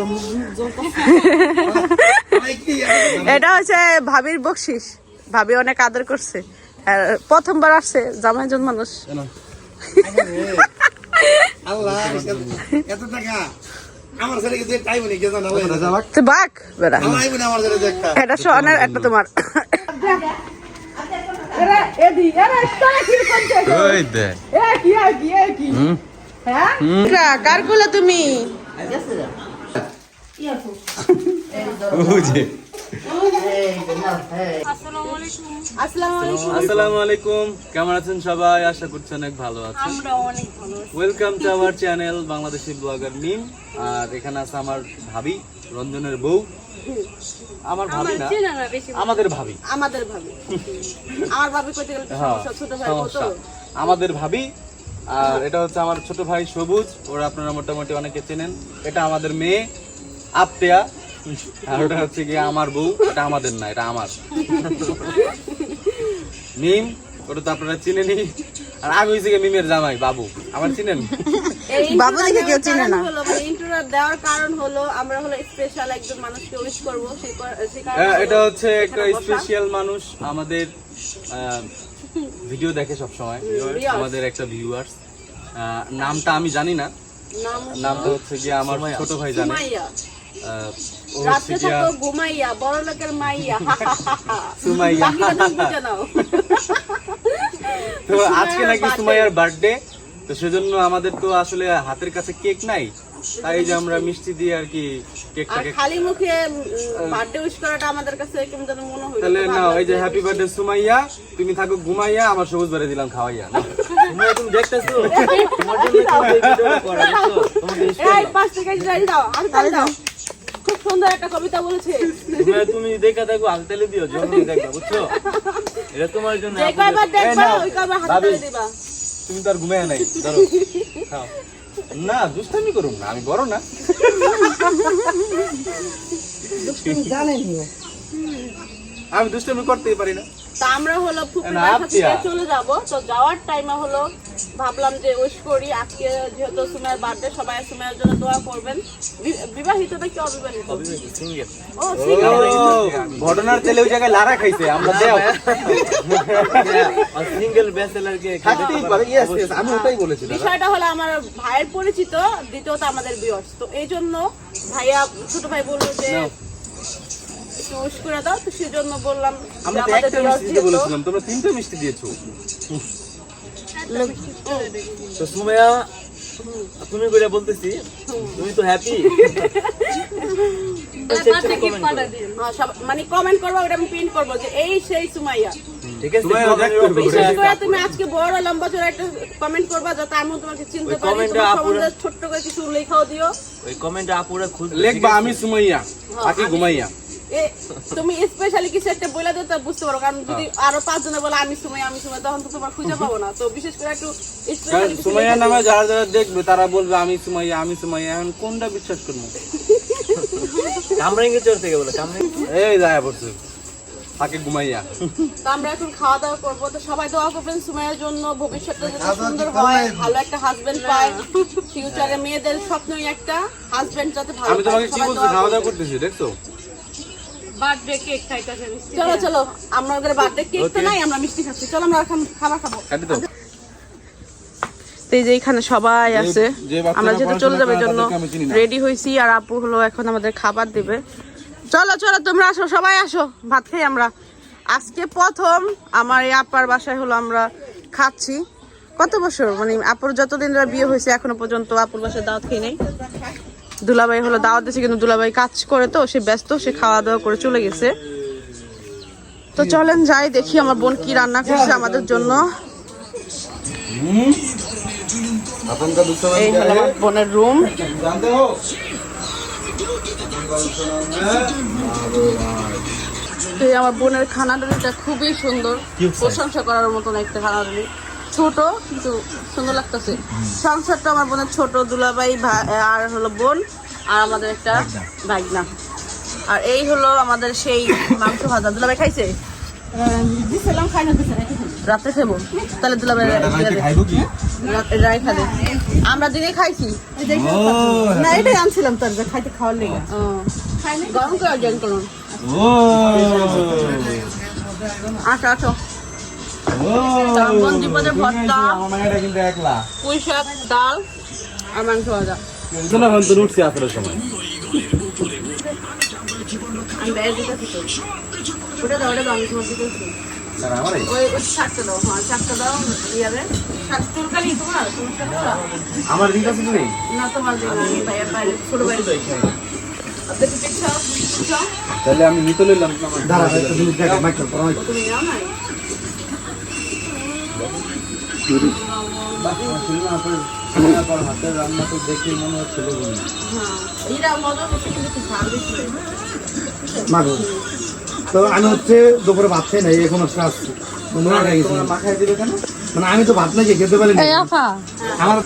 এটা হচ্ছে ভাবির বকশিস। ভাবি অনেক আদর করছে। প্রথমবার আসছে জামাইজন মানুষ। আল্লাহ এত টাকা। আমার ছেলে কিন্তু টাইম নেই কেন না তো বাক বেড়া। আমার আইবো না আমার ছেলে দেখা এটা একটা তোমার। ওই দে। হ্যাঁ? কার কোলে তুমি? কেমন আছেন সবাই? আশা করছি অনেক ভালো আছেন। Welcome to our channel Bangladeshi blogger Mim. আর এখানে আছে আমার ভাবি রঞ্জনের বউ। আমার ভাবি না আমাদের ভাবি। আমাদের ভাবি। আমার ভাবি কইতে গেলে তো হ্যাঁ সমস্যা, ছোট ভাই আমাদের ভাবি আর এটা হচ্ছে আমার ছোট ভাই সবুজ। ওরা আপনারা মোটামুটি অনেকে চেনেন। এটা আমাদের মেয়ে। আপ্তেয়া আর ওটা হচ্ছে কি আমার বউ এটা আমাদের না এটা আমার। মিম ওটা তো আপনারা চিনেনি আর আমি হয়েছে মিমের জামাই বাবু। আমার চিনেন? বাবু দেখে কেউ চিনে না। ইন্টারভিউ দেওয়ার কারণ হলো আমরা হলো স্পেশাল একজন মানুষকে উইশ করব হ্যাঁ, এটা হচ্ছে একটা স্পেশাল মানুষ আমাদের ভিডিও দেখে সব সময় আমাদের একটা ভিউয়ার্স নামটা আমি জানি না। নামটা হচ্ছে গিয়ে আমার ছোট ভাই জানে। সুমাইয়া আহ, ও হচ্ছে রাত্রে থাকো ঘুমাইয়া বড় লোকের মাইয়া। সুমাইয়া। তুমি তো আজকে নাকি সুমাইয়ার বার্থডে তো সেজন্য আমাদের তো আসলে হাতের কাছে কেক নাই। তাই যে আমরা মিষ্টি। দিয়ে আর কি কেকটাকে খালি মুখে বার্থডে উইশ করাটা আমাদের কাছে কেমন যেন মনে হইল তাহলে না এই যে হ্যাপি বার্থডে সুমাইয়া তুমি থাকো ঘুমাইয়া আমার সবুজ বাড়ি দিলাম খাওয়াইয়া তুমি দেখতেছো? এই পাঁচ টাকা দাও আর দাও। খুব সুন্দর একটা কবিতা বলেছে। তুমি দেখা দেখো হাততালি দিও দেখবা বুঝছ? এটা তোমার জন্য দেখবা ওই হাতে তেলে দিবা। তুমি তো আর ঘুমায় নাই ধরো খাও। না দুষ্টামি করুম না আমি বড় না। আমি দুষ্টামি করতেই পারি না। তা আমরা হলো ফুপির না, বাসা চলে যাব। তো যাওয়ার টাইমে হলো ভাবলাম যে উইশ করি আজকে যেহেতু সুমের বার্থডে সবাই সুমের জন্য দোয়া করবেন। বিবাহিত নাকি অবিবাহিত? ও ঘটনার তেলে ওই জায়গায় লারা খাইছে আমরা দেও। সিঙ্গেল ব্যাচেলার কে থাকতেই পারে। ইয়েস ইয়েস আমি ওটাই বলেছি দাদা। বিষয়টা হলো আমার ভাইয়ের পরিচিত দ্বিতীয়ত আমাদের বিয়স। তো এই জন্য ভাইয়া ছোট ভাই বলল যে একটু করে দাও তো সেজন্য বললাম আমরা তো একটা মিষ্টি দিতে বলেছিলাম তোমরা তিনটা মিষ্টি দিয়েছ। তো সুমাইয়া তুমি করে বলতেছি তুমি তো হ্যাপি হ্যাঁ, মানে কমেন্ট করব ওটা আমি প্রিন্ট করব যে এই সেই সুমাইয়া। ঠিক আছে বিশেষ করে। তুমি আজকে বড় লম্বা চড়া একটা কমেন্ট করবা যাতে আমি তোমাকে চিনতে ওই পারি। তোমার আপুরা- ছোট্ট করে কিছু লেখাও দিও। ওই কমেন্টে আপুরা খুঁজ লেখবা আমি সুমাইয়া বাকি ঘুমাইয়া। এ, তুমি স্পেশালি কিছু একটা বলে দিও তা বুঝতে পারো কারণ যদি আরও পাঁচ জনে বলে আমি সময় আমি সময় তখন তো তোমার খুঁজে পাবো না। তো বিশেষ করে একটু সুমাইয়া নামে যারা যারা দেখবে তারা বলবে আমি সুমাইয়া আমি সুমাইয়া এখন কোনটা বিশ্বাস করব? কামরাঙ্গি চোর থেকে বলে কামরাঙ্গি এই যায় পড়ছে। থাকে ঘুমাইয়া। তো আমরা এখন খাওয়া দাওয়া করব। তো সবাই দোয়া করবেন সুমাইয়ের জন্য ভবিষ্যৎটা যাতে সুন্দর হয় ভালো একটা হাজবেন্ড পায়। ফিউচারে মেয়েদের স্বপ্নই একটা হাজবেন্ড যাতে ভালো আমি তোমাকে কি বলছি খাওয়া দাওয়া করতেছি দেখছ? চলো চলো আমাদের বার্থডে কেক তো নাই আমরা মিষ্টি খাচ্ছি। চলো আমরা এখন খাবার খাব। কাটি তো এই যে এখানে সবাই আছে আমরা যেহেতু চলে যাবে জন্য। রেডি হয়েছি আর আপু হলো এখন আমাদের খাবার দিবে। চলো চলো তোমরা আসো সবাই আসো ভাত খাই আমরা। আজকে প্রথম আমার এই আপার বাসায় হলো আমরা খাচ্ছি। কত বছর? মানে আপুর যতদিন বিয়ে হয়েছে এখনও পর্যন্ত আপুর বাসায় দাওয়াত খেয়ে নেই। দুলাভাই হলো দাওয়াত দিয়েছে কিন্তু দুলাভাই কাজ করে তো, সে ব্যস্ত, সে খাওয়া দাওয়া করে চলে গেছে। তো চলেন যাই, দেখি আমার বোন কি রান্না করছে আমাদের জন্য। এই হলো আমার বোনের রুম। এই আমার বোনের খানাডুলিটা খুবই সুন্দর। প্রশংসা করার মতন একটা খানাডুলি। ছোট, কিন্তু সুন্দর লাগতেছে। সংসারটা আমার বোনের ছোট, দুলাভাই ভা- আর হলো বোন। আর আমাদের একটা ভাগনা। আর এই হলো আমাদের সেই মাংস ভাজা। দুলাভাই খাইছে? রাতে খাব তাহলে কি? রাই খাবে। আমরা দিনে খাইছি। না এটাই আনছিলাম তোর খাইতে খাওয়ার লেগে। গরম করে জয়েন করুন। ও। আসো আসো। ভর্তা আমার মায়েরা কিন্তু একলা। পুঁই শাক ডাল আর মাংস ভাজা। শোনা হন তো উঠছি আসার সময় আমি ওটা দাও ওটা দাও হ্যাঁ আমার দিন কাছে নেই না তোমার দেবো আমি বাইরে বাইরে ছোট বাইরে আপনি কি পিঠা পিঠা তাহলে আমি নিতে দাঁড়া আমার হাতের রান্না তো দেখে মনে হচ্ছিল তো আমি হচ্ছে দুপুরে ভাত খাই নাই এখন হচ্ছে আসছি। মনে গেছি। তোমরা মাখায় দিবে কেন? আমি তো ভাত নাকি খেতে পারি না আমার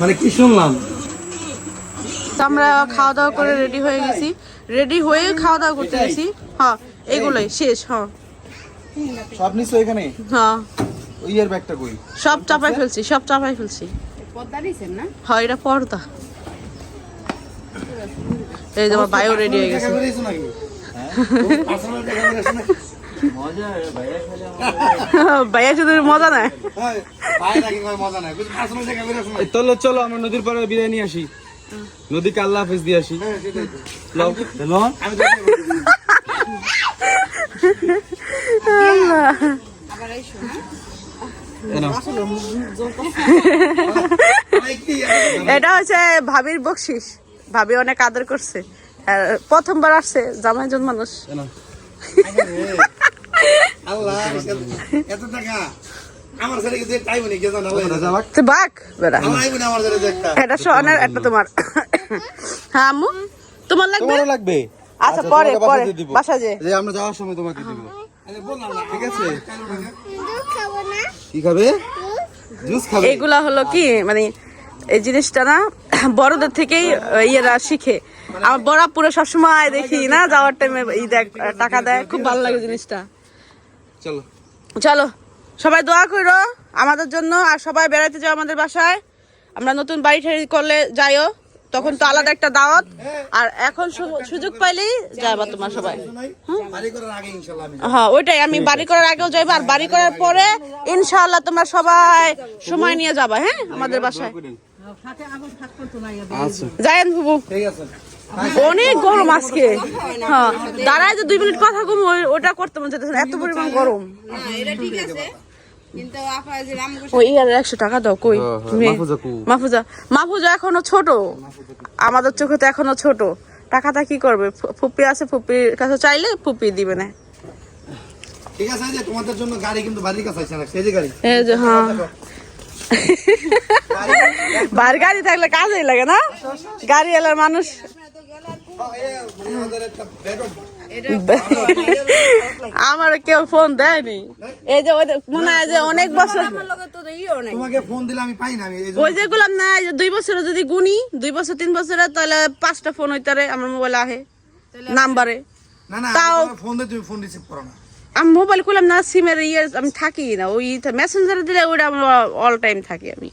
মানে কি শুনলাম? তো আমরা খাওয়া দাওয়া করে রেডি হয়ে গেছি। রেডি হয়ে খাওয়া দাওয়া করতে গেছি। হ্যাঁ এগুলোই শেষ হ্যাঁ। সব নিছো এখানে? হ্যাঁ। ওই এর ব্যাগটা কই? সব চাপাই ফেলছি সব চাপাই ফেলছি। হ্যাঁ এটা পর্দা। এই যে আমার বায়ো রেডি হয়ে গেছে। ভাইয়া শুধু মজা হয়, নাই চলো চলো আমরা নদীর পাড়ে বিদায় নিয়ে আসি। নদীকে আল্লাহ হাফেজ দিয়ে আসি। হ্যাঁ এত- এটা হচ্ছে ভাবির বকশিস। ভাবি অনেক আদর করছে। প্রথমবার আসছে জামাইজন মানুষ। এনো আল্লাহ এত- এত টাকা। আমার ছেলে কিন্তু টাইম নেই কে জানা তোমার হ্যাঁ আম্মু লাগবে? আচ্ছা পরে পরে বাসায় দিয়ে দিব। বাসা যে যে আমরা যাওয়ার সময় তোমাকে দিব। ঠিক আছে? কি খাবে? জুস খাবে? এইগুলা হলো কি মানে এই জিনিসটা না বড়দের থেকেই ইয়েরা শিখে। আমার বড় পুরো সবসময় দেখি না যাওয়ার টাইমে ই দেখ টাকা দেয়। খুব ভালো লাগে জিনিসটা। চলো। চলো সবাই দোয়া করো আমাদের জন্য আর সবাই বেড়াতে যাও আমাদের বাসায়। আমরা নতুন বাড়ি ঠাড়ি করলে যাইও। তখন তো আলাদা একটা দাওয়াত। আর এখন সুযোগ পাইলেই যাবা তোমার সবাই। হ্যাঁ ওইটাই আমি বাড়ি করার আগেও যাইবো আর বাড়ি করার পরে ইনশাআল্লাহ তোমরা সবাই সময় নিয়ে যাবা হ্যাঁ আমাদের বাসায়। আচ্ছা। যায়েন বুবু অনেক গরম আজকে। হ্যাঁ দাঁড়ায় যে দুই মিনিট কথা কম ওটা করতে মন চাইতেছে এত পরিমাণ গরম। ওই আর একশো টাকা দাও কই? হ্যাঁ, হ্যাঁ, মেয়ে। মাহফুজা কু? মাহফুজা মাহফুজা এখনও ছোট। আমাদের চোখে তো এখনও ছোট। টাকাটা কি করবে? ফুপি আছে ফুপির কাছে চাইলে ফুপি দিবে না। ঠিক আছে যে তোমাদের জন্য গাড়ি কিন্তু বাড়ির কাছে আছে না সেই যে গাড়ি। এই যে হ্যাঁ। গাড়ি থাকলে কাজেই লাগে না? গাড়ি এলার মানুষ আমার কেউ ফোন দেয়নি। এই যে ওই মনে হয় যে অনেক বছর তোমাকে ফোন দিলে আমি পাই না ওই যে গুলাম না যে দুই বছরে যদি গুনি দুই বছর তিন বছরে তাহলে পাঁচটা ফোন হইতারে আমার মোবাইল আহে নাম্বারে। তাও- ফোন দিয়ে তুমি ফোন রিসিভ করো না। আমি মোবাইল না সিমের ইয়ে আমি থাকি না ওই মেসেঞ্জারে দিলে ওইটা আমার অল টাইম থাকি আমি।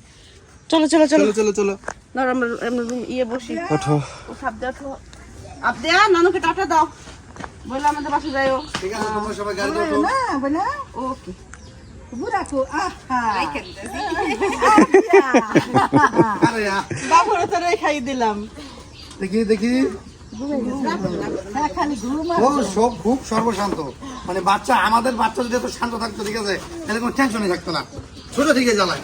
চলো চলো চলো। চলো চলো চলো। ধর আমরা আমরা ইয়ে বসি। ওঠো। দে তো নানুকে টাটা দাও। বলে আমাদের বাসা যাইও। ঠিক আছে তোমরা সবাই গাড়ি দেখো ওকে। আরে বাবুরে তো দিলাম। দেখি দেখি। ও সব খুব সর্বশান্ত। মানে বাচ্চা আমাদের বাচ্চা যদি এত শান্ত থাকতো ঠিক আছে তাহলে কোনো টেনশনই থাকতো না। ছোট থেকে জ্বালায়।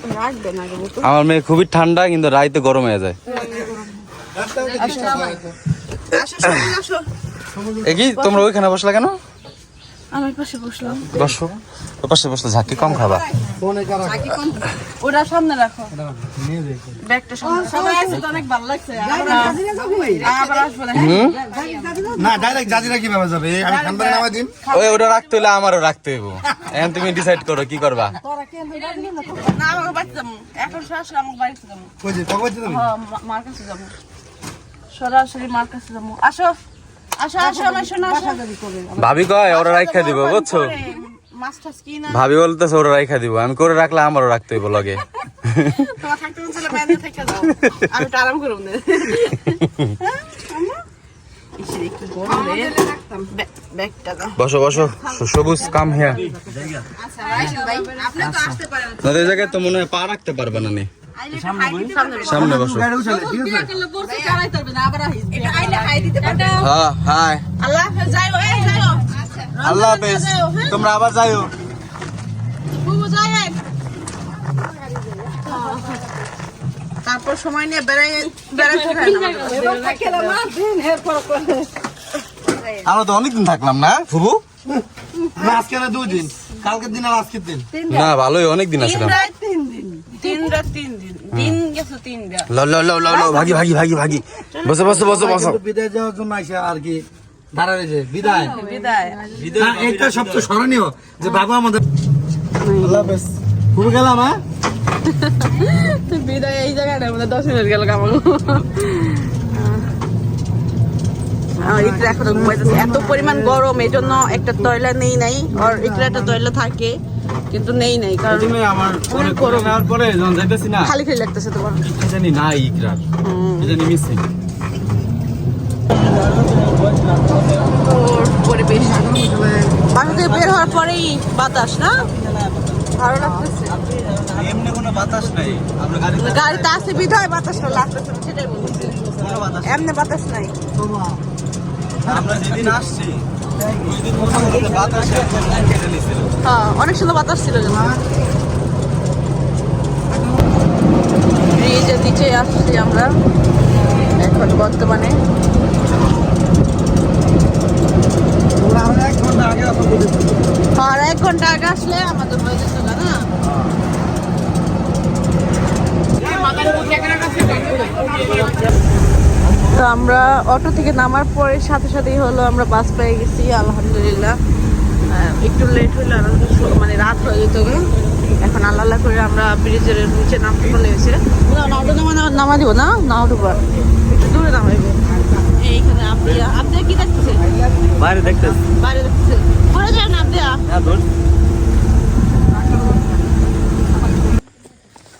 আমার মেয়ে খুবই ঠান্ডা কিন্তু রাইতে গরম হয়ে যায়। কি তোমরা ওইখানে বসলা কেন? আমার পাশে বসলাম। বসো। পাশে বসলে ঝাঁকি কম খাবা। ওটা সামনে রাখো। ব্যাগটা সামনে সবাই আছে তো অনেক ভালো লাগছে। আবার আবার আসব না? ডাইরেক্ট জাজিরা কীভাবে যাবে? আমি খানবারে নামাই দিন। ওই ওটা রাখতে হলে আমারও রাখতে হইব। এখন তুমি ডিসাইড করো কি করবা? না আমাকে বাড়িতে যাব। এখন সরাসরি আমাকে বাড়িতে হ্যাঁ মার কাছে যাব। সরাসরি মার কাছে যাব। আসো আসো আসো আমার শোনা আসো। ভাবি কয় ওরা রাইখা দিব বুঝছ? ভাবি বলতেছে ওরা রাইখা দিব। আমি করে রাখলে আমারও রাখতে হইব লগে। মন বসো বসো। সবুজ কাম হিয়া আচ্ছা রাইসেন ভাই। আপনি তো আসতে পারেন। নদীর জায়গায় তো মনে হয় পা রাখতে পারবে না নি। সামনে বসো। আছে? হ্যাঁ আল্লাহ হাফেজ যাইও আল্লাহ হাফেজ। তোমরা আবার যাইও। তারপর সময় নিয়ে বেড়াই আমরা তো অনেকদিন থাকলাম না ফুবু? না আজকে না দুই দিন কালকের দিন আর আজকের দিন। না ভালোই অনেক দিন। দিন রাত তিন দিন। দিন গেছে তিন রাত ল ল ল ল ল ভাগি ভাগি ভাগি ভাগি। বসো বসো বসো বসো। বিদায় যাওয়ার জন্য আইসা আর কি দাঁড়া রয়েছে। বিদায়। বিদায়। হ্যাঁ, এটা সবচেয়ে স্মরণীয় যে বাবা আমাদের আল্লাহ হাফেজ। খুবই গেলাম হ্যাঁ? বিদায় এই জায়গাটা আমাদের দশ মিনিট গেল কামাল। ইকরা এখনও ঘুমাইতেছে। এত পরিমাণ গরম এই জন্য একটা তয়লা নেই নাই আর ইকরা একটা তয়লা থাকে কিন্তু নেই নাই কারণ আমার অনেক গরম। পরে যখন যাইতেছি না। খালি খালি লাগতেছে তোমার। কি জানি না ইকরার কি জানি মিসিং পরিবেশ। বাসা থেকে বের হওয়ার পরেই বাতাস না? ভালো লাগতেছে। এমনি কোনো বাতাস নাই আমরা গাড়ি গাড়িতে আসে বিধায় বাতাসটা লাগতেছে সেটাই এমনি বাতাস নাই। আমরা যেদিন আসছি হ্যাঁ অনেক সুন্দর বাতাস ছিল ব্রিজের নিচে আসছি আমরা এখন বর্তমানে। এক ঘণ্টা আর এক ঘণ্টা আগে আসলে আমাদের হয়ে যেত না না? তো আমরা অটো থেকে নামার পরে সাথে সাথেই হলো আমরা বাস পেয়ে গেছি আলহামদুলিল্লাহ। একটু লেট হইল মানে রাত হয়ে যেত। এখন আল্লাহ আল্লাহ করে আমরা ব্রিজের নিচে নামতে চলে গেছে। না না নামা দিব না না অটো একটু দূরে নামাইবে এইখানে আপনি আপনি কি দেখতেছে? বাইরে দেখতেছি। বাইরে দেখতেছে। পরে যায় না আপনি হ্যাঁ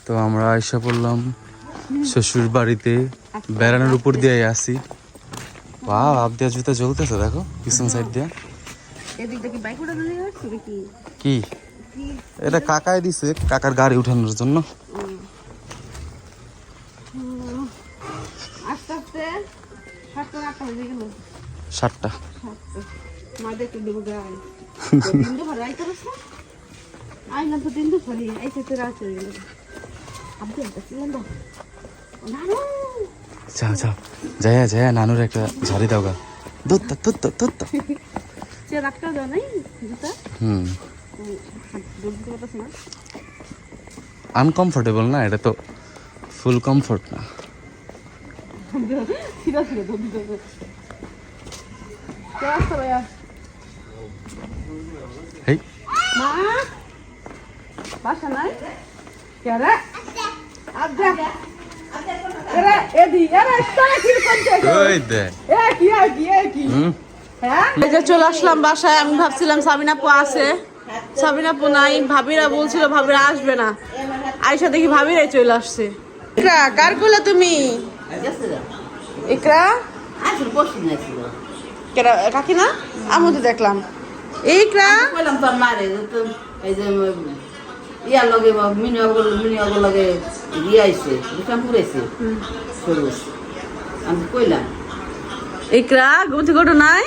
তো আমরা আয়সা পড়লাম শ্বশুর বাড়িতে বেড়ানোর উপর দিয়ে আসি বা আবদিয়া জুতা জ্বলতেছে দেখো পিছন সাইড দিয়ে। কি এটা কাকাই দিছে কাকার গাড়ি উঠানোর জন্য। সাতটা হয়ে আইলাম তো যাও যাও। যাইয়া যাইয়া নানুর একটা ঝাড়ি দাও গা। দুধ দুধ দুধ সে রাখতে দেওয়া নাই? জুতা? হুম। আনকমফোর্টেবল না? এটা তো ফুল কমফোর্ট না। হেই। মা? বাসা নাই? কে রে? এরে এদি এরে স্টারে কি করছে ওই দে? এ কি আর কি এ কি? হুম? হ্যাঁ? এই যে চলে আসলাম বাসায় আমি ভাবছিলাম সাবিনা আপু আছে। সাবিনা আপু নাই ভাবিরা বলছিল ভাবিরা আসবে না। আয়সা দেখি ভাবিরাই চলে আসছে। ইকরা কার কোলে তুমি? ইকরা? কাকি না আমি তো দেখলাম ইকরা? কইলাম তোর মারে তো এই যে ইয়ার লগে মিনি মিনি লগে ইয়ে আইছে আমি কইলাম। ইকরা ঘুম থেকে ওঠো নাই?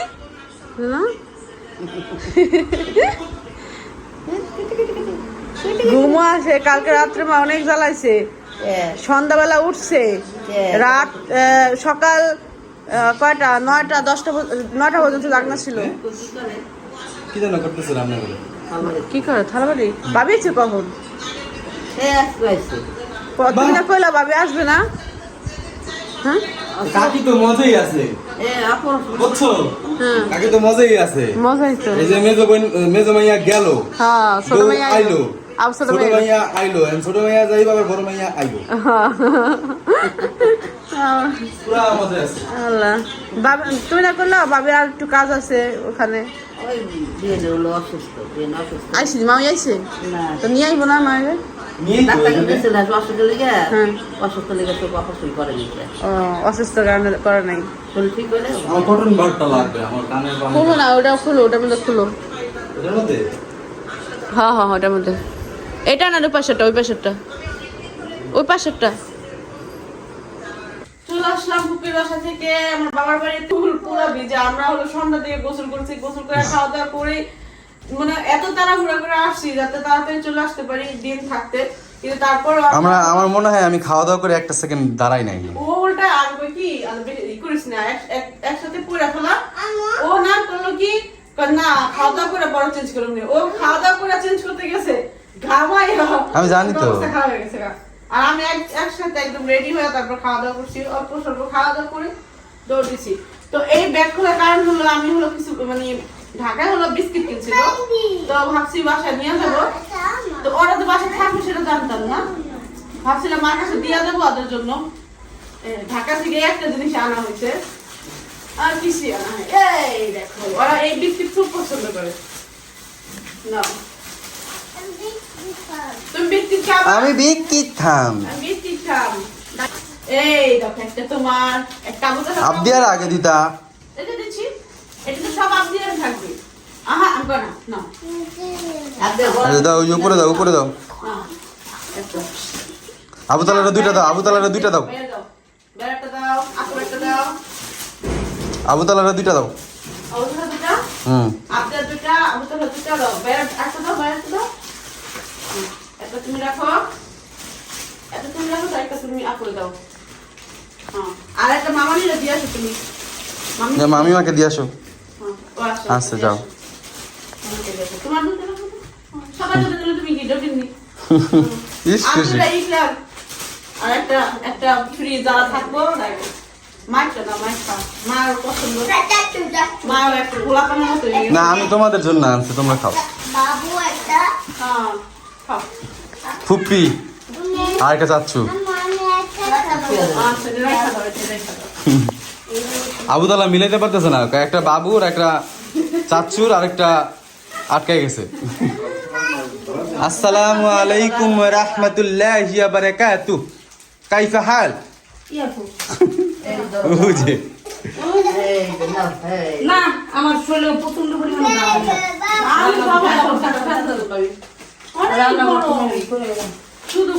আসে কালকে রাত্রে মা অনেক জ্বালাইছে। সন্ধ্যাবেলা উঠছে। রাত সকাল কয়টা? নয়টা দশটা নয়টা পর্যন্ত জাগনা ছিল। কি যেন করতেছে রান্না করে কি করে থালাবাড়ি? ভাবিয়েছে কখন? সে আসতে আইছে তুমি না কইলা ভাবি আসবে না? হ্যাঁ? কাকি তো মজাই আছে। বুঝছ? হ্যাঁ। কাকি তো মজাই আছে। মজাই তো। এই যে মেজো বোন মেজো মাইয়া গেল। হ্যাঁ ছোট মাইয়া আইলো। আব ছোট মাইয়া আইলো। ছোট মাইয়া যাই বাবার বড় মাইয়া আইলো আছে আল্লাহ। বাবা তুমি না করল বাবার আর একটু কাজ আছে ওখানে। আইসি মামি আইসে? তো নিয়ে আইবো না মায়ের? অসুস্থ হ্যাঁ। অসুস্থ কারণে করে নাই। খুলো না ওটা খুলো ওটার মধ্যে খুলো। এটার মধ্যে? হ্যাঁ হ্যাঁ ওটার মধ্যে। এটা না ওই পাশেরটা ওই পাশেরটা। ওই পাশেরটা। চলে আসলাম পুকুর বাসা থেকে। আমার বাবার বাড়ি তুল পুরো ভিজে। আমরা হলো সন্ধ্যা থেকে গোসল করছি গোসল করে খাওয়া দাওয়া করে মানে এত তাড়াহুড়া করে আসছি যাতে তাড়াতাড়ি চলে আসতে পারি দিন থাকতে। কিন্তু তারপর আমরা আমার মনে হয় আমি খাওয়া দাওয়া করে একটা সেকেন্ড দাঁড়াই নাই। ও উল্টা আসবে কি? আর করিস না এক- এক- একসাথে ফেলা। ও না করল কি? না খাওয়া দাওয়া করে বড় চেঞ্জ করুন ও খাওয়া দাওয়া করে চেঞ্জ করতে গেছে। ঘামাই আমি জানি তো। খারাপ হয়ে গেছে গা। আর আমি এক- একসাথে একদম রেডি হয়ে তারপর খাওয়া দাওয়া করছি, অল্প স্বল্প খাওয়া দাওয়া করে দৌড় দিছি। তো এই ব্যাগ খোলার কারণ হলো আমি হলো কিছু মানে ঢাকায় হলো বিস্কিট কিনছিল। তো ভাবছি বাসায় নিয়ে যাব। তো ওরা তো বাসায় থাকবে সেটা জানতাম না। ভাবছিলাম মার কাছে দিয়ে দেবো ওদের জন্য। ঢাকা থেকে একটা জিনিস আনা হয়েছে। আর কিছু আনা হয় এই দেখো, ওরা এই বিস্কিট খুব পছন্দ করে। খাবা আমি বিকিত থাম। আমি এই দেখো একটা তোমার একটা আবুতা আবদিয়ার আগে দিতা এটা দিচ্ছি এটা তো সব আবদিয়ার থাকবে। আহা আমি না না আপনি দাও উপরে দাও উপরে দাও। আবু তালারা দুইটা দাও আবু তালারা দুইটা দাও। বের দাও বের একটা দাও আপু একটা দাও। আবু তালারা দুইটা দাও। হুম। আবুতা দুটা দাও। একটা দাও দাও। একটা তুমি রাখো। একটা তুমি রাখো একটা তুমি আপুরে দাও। হ্যাঁ। আর একটা মামা নিলে দিয়ে আসো তুমি। মামি মাকে দিয়ে আসো। হ্যাঁ, আচ্ছা, যাও। তোমার তুমি কি ডবিনি ইস খুশি। আর একটা একটা ফ্রি যারা থাকব একটা। না আমি তোমাদের জন্য আনছি তোমরা খাও। হ্যাঁ খাও। ফুপ্পি আর একটা চাচ্ছু এটা রাখা দাও এটা রাখা দাও আবু তালা মিলাইতে পারতেছে না একটা বাবুর একটা চাচ্চুর আর একটা আটকে গেছে। আসসালামু আলাইকুম রাহমাতুল্লাহি ওয়া বারাকাতু। কাইফা হাল? বুঝে যে। না আমার শরীরে প্রচণ্ড পরিমাণে রান্না করতে শুধু